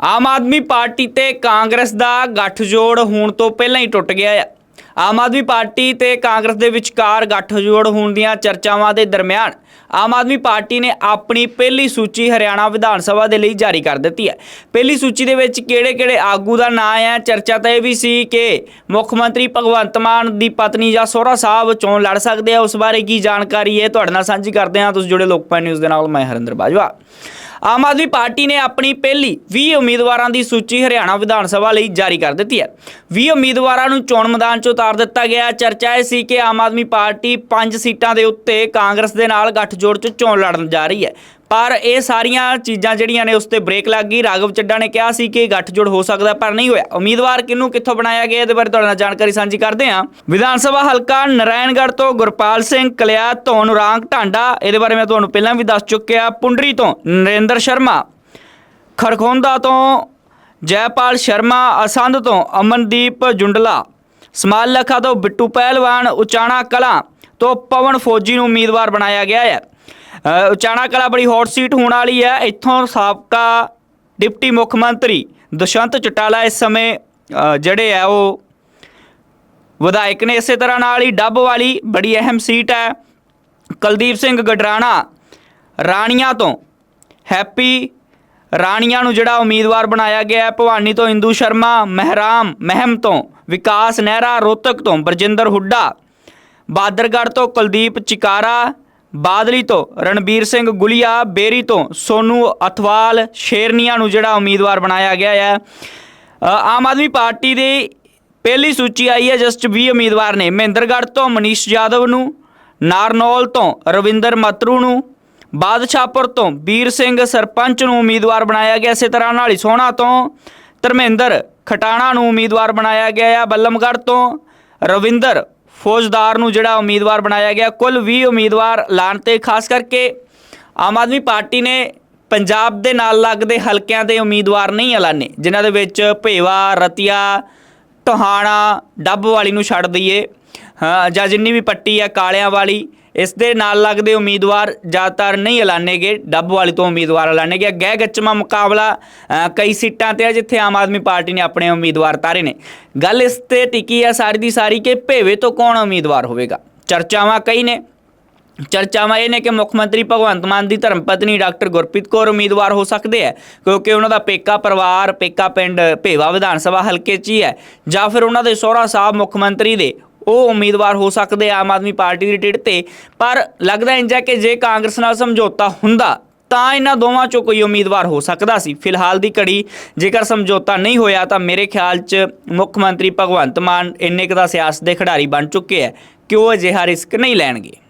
ਆਮ Aadmi party ਤੇ ਕਾਂਗਰਸ ਦਾ ਗੱਠਜੋੜ ਹੋਣ ਤੋਂ ਪਹਿਲਾਂ ਹੀ ਟੁੱਟ ਗਿਆ ਹੈ ਆਮ ਆਦਮੀ ਪਾਰਟੀ ਤੇ ਕਾਂਗਰਸ ਦੇ ਵਿਚਕਾਰ ਗੱਠਜੋੜ ਹੋਣ ਦੀਆਂ ਚਰਚਾਵਾਂ ਦੇ ਦਰਮਿਆਨ ਆਮ ਆਦਮੀ ਪਾਰਟੀ ਨੇ ਆਪਣੀ ਪਹਿਲੀ ਸੂਚੀ ਹਰਿਆਣਾ ਵਿਧਾਨ ਸਭਾ ਦੇ ਲਈ ਜਾਰੀ ਕਰ ਦਿੱਤੀ ਹੈ। ਪਹਿਲੀ ਸੂਚੀ ਦੇ ਵਿੱਚ ਕਿਹੜੇ-ਕਿਹੜੇ ਆਗੂ ਦਾ ਨਾਂ ਹੈ? ਚਰਚਾ ਤਾਂ ਇਹ ਵੀ ਸੀ ਕਿ ਮੁੱਖ ਮੰਤਰੀ ਭਗਵੰਤ ਮਾਨ ਦੀ ਪਤਨੀ ਜਾਂ ਸੋਹਰਾ ਸਾਹਿਬ ਚੋਣ ਲੜ ਸਕਦੇ ਆ। ਉਸ ਬਾਰੇ ਕੀ ਜਾਣਕਾਰੀ ਹੈ? ਤੁਹਾਡੇ ਨਾਲ ਸਾਂਝੀ ਕਰਦੇ ਹਾਂ। ਤੁਸੀਂ ਜੁੜੇ ਲੋਕਪਾਲ ਨਿਊਜ਼ ਦੇ ਨਾਲ। ਮੈਂ ਹਰਿੰਦਰ ਬਾਜਵਾ। ਆਮ ਆਦਮੀ ਪਾਰਟੀ ਨੇ ਆਪਣੀ ਪਹਿਲੀ 20 ਉਮੀਦਵਾਰਾਂ ਦੀ ਸੂਚੀ ਹਰਿਆਣਾ ਵਿਧਾਨ ਸਭਾ ਲਈ ਜਾਰੀ ਕਰ ਦਿੱਤੀ ਹੈ। 20 ਉਮੀਦਵਾਰਾਂ ਨੂੰ ਚੋਣ ਮੈਦਾਨ 'ਚ ਉਤਾਰ ਦਿੱਤਾ ਗਿਆ ਚਰਚਾ ਇਹ ਸੀ ਕਿ ਆਮ ਆਦਮੀ ਪਾਰਟੀ 5 ਸੀਟਾਂ ਦੇ ਉੱਤੇ ਕਾਂਗਰਸ ਦੇ ਨਾਲ ਗੱਠਜੋੜ 'ਚ ਚੋਣ ਲੜਨ ਜਾ ਰਹੀ ਹੈ। ਪਰ ਇਹ ਸਾਰੀਆਂ ਚੀਜ਼ਾਂ ਜਿਹੜੀਆਂ ਨੇ ਉਸ ਤੇ ਬ੍ਰੇਕ ਲੱਗ ਗਈ। ਰਾਘਵ ਚੱਡਾ ਨੇ ਕਿਹਾ ਸੀ ਕਿ ਗੱਠਜੋੜ ਹੋ ਸਕਦਾ ਪਰ ਨਹੀਂ ਹੋਇਆ। ਉਮੀਦਵਾਰ ਕਿਹਨੂੰ, ਕਿੱਥੋਂ ਬਣਾਇਆ ਗਿਆ, ਇਹਦੇ ਬਾਰੇ ਤੁਹਾਡੇ ਨਾਲ ਜਾਣਕਾਰੀ ਸਾਂਝੀ ਕਰਦੇ ਹਾਂ। ਵਿਧਾਨ ਸਭਾ ਹਲਕਾ ਨਰਾਇਣਗੜ੍ਹ ਤੋਂ ਗੁਰਪਾਲ ਸਿੰਘ ਕਲਿਆ ਤੋਂ ਨੂਰਾਂਗ ਢਾਂਡਾ। ਇਹਦੇ ਬਾਰੇ ਮੈਂ ਤੁਹਾਨੂੰ ਪਹਿਲਾਂ ਵੀ ਦੱਸ ਚੁੱਕਿਆ। ਪੁੰਡਰੀ ਤੋਂ ਨਰਿੰਦਰ ਸ਼ਰਮਾ। ਖਰਖੋਂਦਾ ਤੋਂ ਜੈਪਾਲ ਸ਼ਰਮਾ। ਅਸੰਧ ਤੋਂ ਅਮਨਦੀਪ ਜੁੰਡਲਾ। ਸਮਾਲ ਲਖਾ ਤੋਂ ਬਿੱਟੂ ਪਹਿਲਵਾਨ। ਉਚਾਣਾ ਕਲਾਂ ਤੋਂ ਪਵਨ ਫੌਜੀ ਨੂੰ ਉਮੀਦਵਾਰ ਬਣਾਇਆ ਗਿਆ ਹੈ। ਉਚਾਣਾ ਕਲਾ ਬੜੀ ਹੌਟ ਸੀਟ ਹੋਣ ਵਾਲੀ ਹੈ। ਇੱਥੋਂ ਸਾਬਕਾ ਡਿਪਟੀ ਮੁੱਖ ਮੰਤਰੀ ਦੁਸ਼ਯੰਤ ਚਟਾਲਾ ਇਸ ਸਮੇਂ ਜਿਹੜੇ ਹੈ ਉਹ ਵਿਧਾਇਕ ਨੇ ਇਸੇ ਤਰ੍ਹਾਂ ਨਾਲ ਹੀ ਡੱਬ ਵਾਲੀ ਬੜੀ ਅਹਿਮ ਸੀਟ ਹੈ। ਕੁਲਦੀਪ ਸਿੰਘ ਗਡਰਾਣਾ ਰਾਣੀਆਂ ਤੋਂ ਹੈਪੀ ਰਾਣੀਆਂ ਨੂੰ ਜਿਹੜਾ ਉਮੀਦਵਾਰ ਬਣਾਇਆ ਗਿਆ ਹੈ, ਭਵਾਨੀ ਤੋਂ ਇੰਦੂ ਸ਼ਰਮਾ, ਮਹਿਰਾਮ ਮਹਿਮ ਤੋਂ ਵਿਕਾਸ ਨਹਿਰਾ, ਰੋਹਤਕ ਤੋਂ ਬਰਜਿੰਦਰ ਹੁੱਡਾ, ਬਾਦਰਗੜ੍ਹ ਤੋਂ ਕੁਲਦੀਪ ਚਿਕਾਰਾ ਬਾਦਲੀ ਤੋਂ ਰਣਬੀਰ ਸਿੰਘ ਗੁਲੀਆ, ਬੇਰੀ ਤੋਂ ਸੋਨੂ ਅਥਵਾਲ, ਸ਼ੇਰਨੀਆਂ ਨੂੰ ਜਿਹੜਾ ਉਮੀਦਵਾਰ ਬਣਾਇਆ ਗਿਆ ਹੈ। ਆਮ ਆਦਮੀ ਪਾਰਟੀ ਦੀ ਪਹਿਲੀ ਸੂਚੀ ਆਈ ਹੈ ਜਸਟ 20 ਉਮੀਦਵਾਰ ਨੇ ਮਹਿੰਦਰਗੜ੍ਹ ਤੋਂ ਮਨੀਸ਼ ਯਾਦਵ ਨੂੰ, ਨਾਰਨੌਲ ਤੋਂ ਰਵਿੰਦਰ ਮਤਰੂ ਨੂੰ, ਬਾਦਸ਼ਾਹਪੁਰ ਤੋਂ ਵੀਰ ਸਿੰਘ ਸਰਪੰਚ ਨੂੰ ਉਮੀਦਵਾਰ ਬਣਾਇਆ ਗਿਆ। ਇਸੇ ਤਰ੍ਹਾਂ ਨਾਲ ਹੀ ਸੋਹਣਾ ਤੋਂ ਧਰਮਿੰਦਰ ਖਟਾਣਾ ਨੂੰ ਉਮੀਦਵਾਰ ਬਣਾਇਆ ਗਿਆ ਹੈ ਬੱਲਮਗੜ੍ਹ ਤੋਂ ਰਵਿੰਦਰ ਫੌਜਦਾਰ ਨੂੰ ਜਿਹੜਾ ਉਮੀਦਵਾਰ ਬਣਾਇਆ ਗਿਆ, ਕੁੱਲ 20 ਉਮੀਦਵਾਰ ਐਲਾਨ ਤੇ, ਖਾਸ ਕਰਕੇ ਆਮ ਆਦਮੀ ਪਾਰਟੀ ਨੇ ਪੰਜਾਬ ਦੇ ਨਾਲ ਲੱਗਦੇ ਹਲਕਿਆਂ ਦੇ ਉਮੀਦਵਾਰ ਨਹੀਂ ਐਲਾਨੇ, ਜਿਨ੍ਹਾਂ ਦੇ ਵਿੱਚ ਭੇਵਾ, ਰਤੀਆ, ਟੋਹਾਣਾ, ਡੱਬ ਵਾਲੀ ਨੂੰ ਛੱਡ ਦਈਏ ਜਾਂ ਜਿੰਨੀ ਵੀ ਪੱਟੀ ਆ, ਕਾਲਿਆਂ ਵਾਲੀ ਇਸ ਦੇ ਨਾਲ ਲੱਗਦੇ ਉਮੀਦਵਾਰ ਜ਼ਿਆਦਾਤਰ ਨਹੀਂ ਐਲਾਨੇ ਗਏ ਡੱਬ ਵਾਲੀ ਤੋਂ ਉਮੀਦਵਾਰ ਐਲਾਨੇ ਗਏ ਗਹਿ ਗੱਚਮਾ ਮੁਕਾਬਲਾ ਕਈ ਸੀਟਾਂ ਤੇ ਹੈ ਜਿੱਥੇ ਆਮ ਆਦਮੀ ਪਾਰਟੀ ਨੇ ਆਪਣੇ ਉਮੀਦਵਾਰ ਤਾਰੇ ਨੇ। ਗੱਲ ਇਸ ਤੇ ਟਿਕੀ ਹੈ ਸਾਰੀ ਦੀ ਸਾਰੀ ਕਿ ਭੇਵੇ ਤੋਂ ਕੌਣ ਉਮੀਦਵਾਰ ਹੋਵੇਗਾ? ਚਰਚਾਵਾਂ ਕਈ ਨੇ। ਚਰਚਾਵਾਂ ਇਹ ਨੇ ਕਿ ਮੁੱਖ ਮੰਤਰੀ ਭਗਵੰਤ ਮਾਨ ਦੀ ਧਰਮ ਪਤਨੀ ਡਾਕਟਰ ਗੁਰਪ੍ਰੀਤ ਕੌਰ ਉਮੀਦਵਾਰ ਹੋ ਸਕਦੇ ਹੈ, ਕਿਉਂਕਿ ਉਹਨਾਂ ਦਾ ਪੇਕਾ ਪਰਿਵਾਰ, ਪੇਕਾ ਪਿੰਡ ਭੇਵਾ ਵਿਧਾਨ ਸਭਾ ਹਲਕੇ 'ਚ ਹੀ ਹੈ, ਜਾਂ ਫਿਰ ਉਹਨਾਂ ਦੇ ਸਹੁਰਾ ਸਾਹਿਬ ਮੁੱਖ ਮੰਤਰੀ ਦੇ ਉਹ ਉਮੀਦਵਾਰ ਹੋ ਸਕਦੇ ਆਮ ਆਦਮੀ ਪਾਰਟੀ ਦੀ ਟਿਕਟ ਤੇ। ਪਰ ਲੱਗਦਾ ਇੰਜ ਹੈ ਕਿ ਜੇ ਕਾਂਗਰਸ ਨਾਲ ਸਮਝੌਤਾ ਹੁੰਦਾ, ਤਾਂ ਇਹਨਾਂ ਦੋਵਾਂ ਚੋਂ ਕੋਈ ਉਮੀਦਵਾਰ ਹੋ ਸਕਦਾ ਸੀ। ਫਿਲਹਾਲ ਦੀ ਘੜੀ ਜੇਕਰ ਸਮਝੌਤਾ ਨਹੀਂ ਹੋਇਆ, ਤਾਂ ਮੇਰੇ ਖਿਆਲ 'ਚ ਮੁੱਖ ਮੰਤਰੀ ਭਗਵੰਤ ਮਾਨ ਇੰਨੇ ਕੁ ਦਾ ਸਿਆਸਤ ਦੇ ਖਿਡਾਰੀ ਬਣ ਚੁੱਕੇ ਹੈ ਕਿ ਉਹ ਅਜਿਹਾ ਰਿਸਕ ਨਹੀਂ ਲੈਣਗੇ।